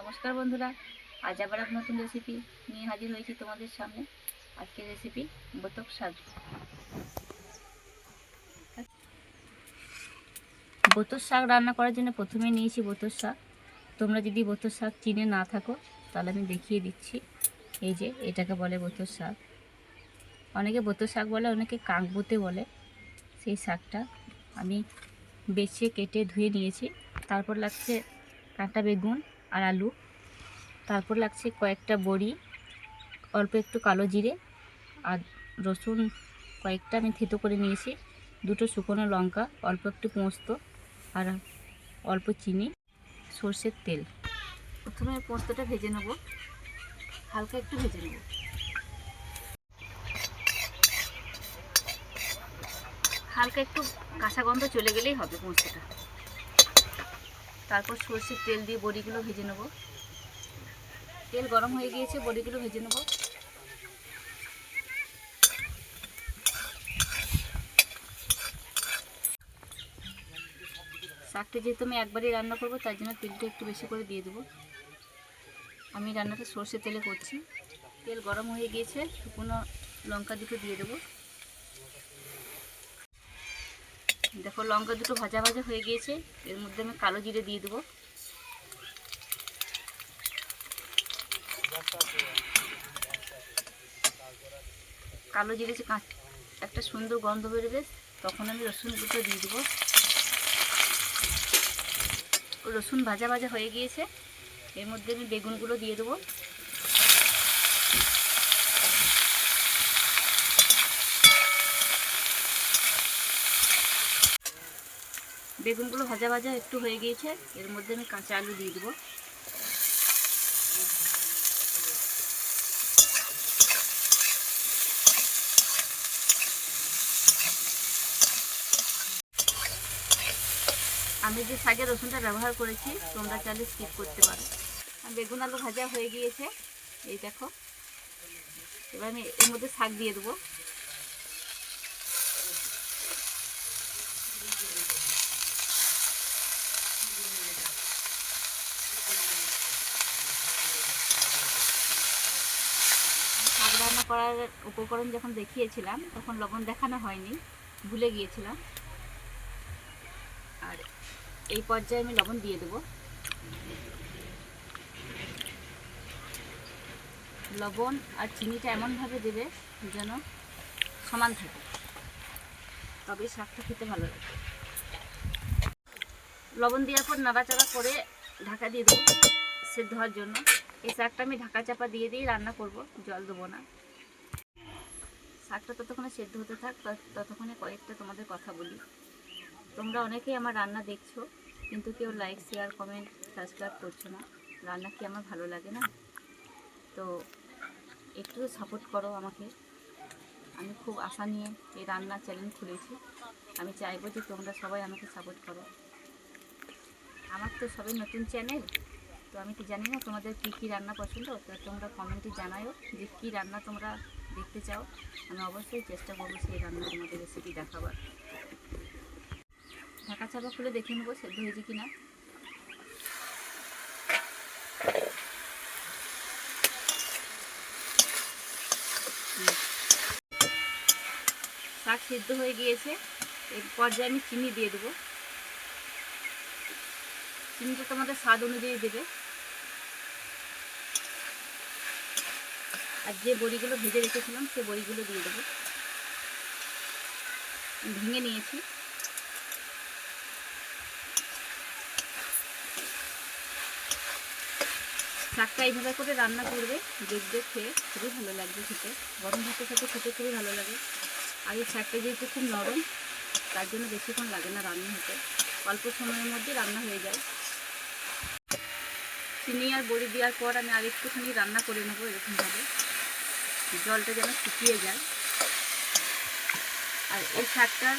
নমস্কার বন্ধুরা, আজ আবার এক নতুন রেসিপি নিয়ে হাজির হয়েছি তোমাদের সামনে। আজকের রেসিপি বোতক শাক বোতর শাক রান্না করার জন্য প্রথমে নিয়েছি বোতর শাক। তোমরা যদি বোতর শাক চিনে না থাকো, তাহলে আমি দেখিয়ে দিচ্ছি। এই যে, এটাকে বলে বোতর শাক। অনেকে বোতর শাক বলে, অনেকে কাঁকবোতে বলে। সেই শাকটা আমি বেছে কেটে ধুয়ে নিয়েছি। তারপর লাগছে কাঁটা বেগুন আর আলু। তারপর লাগছে কয়েকটা বড়ি, অল্প একটু কালো জিরে আর রসুন কয়েকটা আমি থেতো করে নিয়েছি। দুটো শুকনো লঙ্কা, অল্প একটু পোস্ত আর অল্প চিনি, সর্ষের তেল। প্রথমে পোস্তটা ভেজে নেব। হালকা একটু ভেজে নেব। হালকা একটু কাঁচা গন্ধ চলে গেলেই হবে পোস্তটা। তারপর সর্ষের তেল দিয়ে বড়িগুলো ভেজে নেব। তেল গরম হয়ে গিয়েছে, বড়িগুলো ভেজে নেব। শাকটা যেহেতু আমি একবারই রান্না করব, তার জন্য তেলটা একটু বেশি করে দিয়ে দেবো। আমি রান্নাটা সর্ষের তেলে করছি। তেল গরম হয়ে গিয়েছে, শুকনো লঙ্কা দুটো দিয়ে দেবো। দেখো লঙ্কা দুটো ভাজা ভাজা হয়ে গিয়েছে। এর মধ্যে আমি কালো জিরে দিয়ে দেবো। কালো জিরে যে কাঁচ, একটা সুন্দর গন্ধ বেরোবে তখন আমি রসুন দুটো দিয়ে দেবো। রসুন ভাজা ভাজা হয়ে গিয়েছে। এর মধ্যে আমি বেগুনগুলো দিয়ে দেবো। বেগুনগুলো ভাজা ভাজা একটু হয়ে গিয়েছে, এর মধ্যে আমি কাঁচা আলু দিয়ে দেবো। আমি যে শাকের রসুনটা ব্যবহার করেছি, তোমরা চাইলে স্কিপ করতে পারো। বেগুন আলু ভাজা হয়ে গিয়েছে, এই দেখো। এবার আমি এর মধ্যে শাক দিয়ে দেবো। শাক রান্না করার উপকরণ যখন দেখিয়েছিলাম, তখন লবণ দেখানো হয়নি, ভুলে গিয়েছিলাম। আর এই পর্যায়ে আমি লবণ দিয়ে দেবো। লবণ আর চিনিটা এমনভাবে দেবে যেন সমান থাকে। তবে শাকটা খেতে ভালো লাগে। লবণ দেওয়ার পর নাড়াচাড়া করে ঢাকা দিয়ে দেবো সেদ্ধ হওয়ার জন্য। এই শাকটা আমি ঢাকা চাপা দিয়ে দিয়েই রান্না করব, জল দেবো না। শাকটা ততক্ষণে সেদ্ধ হতে থাক ততক্ষণে কয়েকটা তোমাদের কথা বলি। তোমরা অনেকেই আমার রান্না দেখছ, কিন্তু কেউ লাইক শেয়ার কমেন্ট সাবস্ক্রাইব করছ না। রান্না কি আমার ভালো লাগে না? তো একটু সাপোর্ট করো আমাকে। আমি খুব আশা নিয়ে এই রান্নার চ্যানেল খুলেছি। আমি চাইব যে তোমরা সবাই আমাকে সাপোর্ট করো। আমার তো সবে নতুন চ্যানেল তো আমি তো জানি না তোমাদের কী কী রান্না পছন্দ, তো তোমরা কমেন্টে জানাও যে কী রান্না তোমরা দেখতে চাও। আমি অবশ্যই চেষ্টা করব সেই রান্না তোমাদের রেসিপি দেখাবার। ঢাকা চাপা খুলে দেখে নেব সেদ্ধ হয়েছে কিনা। হুম। শাক সিদ্ধ হয়ে গিয়েছে এর পর্যায়ে আমি চিনি দিয়ে দেবো। চিনিটা তোমাদের স্বাদ অনুযায়ী দেবে। আর যে বড়িগুলো ভেজে রেখেছিলাম, সে বড়িগুলো দিয়ে দেবো। ভেঙে নিয়েছি। শাকটা এইভাবে করে রান্না করবে, দেখবে খেয়ে খুবই ভালো লাগবে খেতে। গরম ভাতের সাথে খেতে খুবই ভালো লাগে। আর এই শাকটা যেহেতু খুব নরম, তার জন্য বেশিক্ষণ লাগে না রান্না হতে। অল্প সময়ের মধ্যে রান্না হয়ে যায়। চিনি আর বড়ি দেওয়ার পর আমি আর একটুখানি রান্না করে নেব এরকমভাবে। জলটা যেন শুকিয়ে যায়। আর এই শাকটা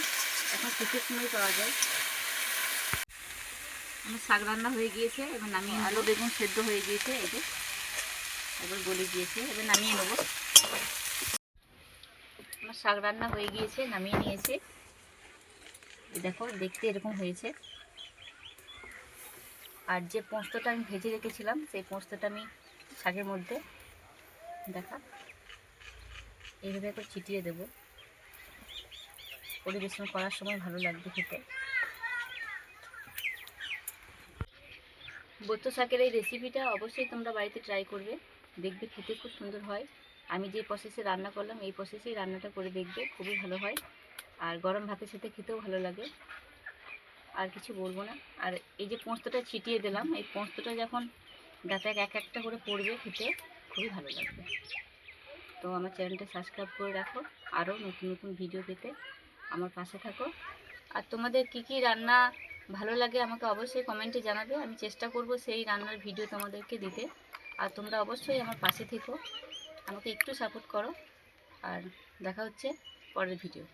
এখন শীতের সময় পাওয়া যায়। আমার শাক রান্না হয়ে গিয়েছে, এবার নামিয়ে আলু, বেগুন সেদ্ধ হয়ে গিয়েছে যে। এবার গলে গিয়েছে, এবার নামিয়ে নেব। আমার শাক রান্না হয়ে গিয়েছে, নামিয়ে নিয়েছে। দেখো, দেখতে এরকম হয়েছে। আর যে পোস্তটা আমি ভেজে রেখেছিলাম, সেই পোস্তটা আমি শাকের মধ্যে দেখা। এইভাবে একটু ছিটিয়ে দেবো। পরিবেশন করার সময় ভালো লাগবে খেতে। বত্ত শাকের এই রেসিপিটা অবশ্যই তোমরা বাড়িতে ট্রাই করবে। দেখবে খেতে খুব সুন্দর হয়। আমি যে প্রসেসে রান্না করলাম, এই প্রসেসেই রান্নাটা করে দেখবে, খুবই ভালো হয়। আর গরম ভাতের সাথে খেতেও ভালো লাগে। আর কিছু বলব না। আর এই যে পোস্তটা ছিটিয়ে দিলাম, এই পোস্তটা যখন গাতে এক একটা করে পড়বে খেতে, খুবই ভালো লাগবে। তো আমার চ্যানেলটা সাবস্ক্রাইব করে রাখো আরও নতুন নতুন ভিডিও পেতে আমার পাশে থাকো। আর তোমাদের কি কি রান্না ভালো লাগে আমাকে অবশ্যই কমেন্টে জানাবে, আমি চেষ্টা করব সেই রান্নার ভিডিও তোমাদেরকে দিতে। আর তোমরা অবশ্যই আমার পাশে থেকো, আমাকে একটু সাপোর্ট করো। আর দেখা হচ্ছে পরের ভিডিও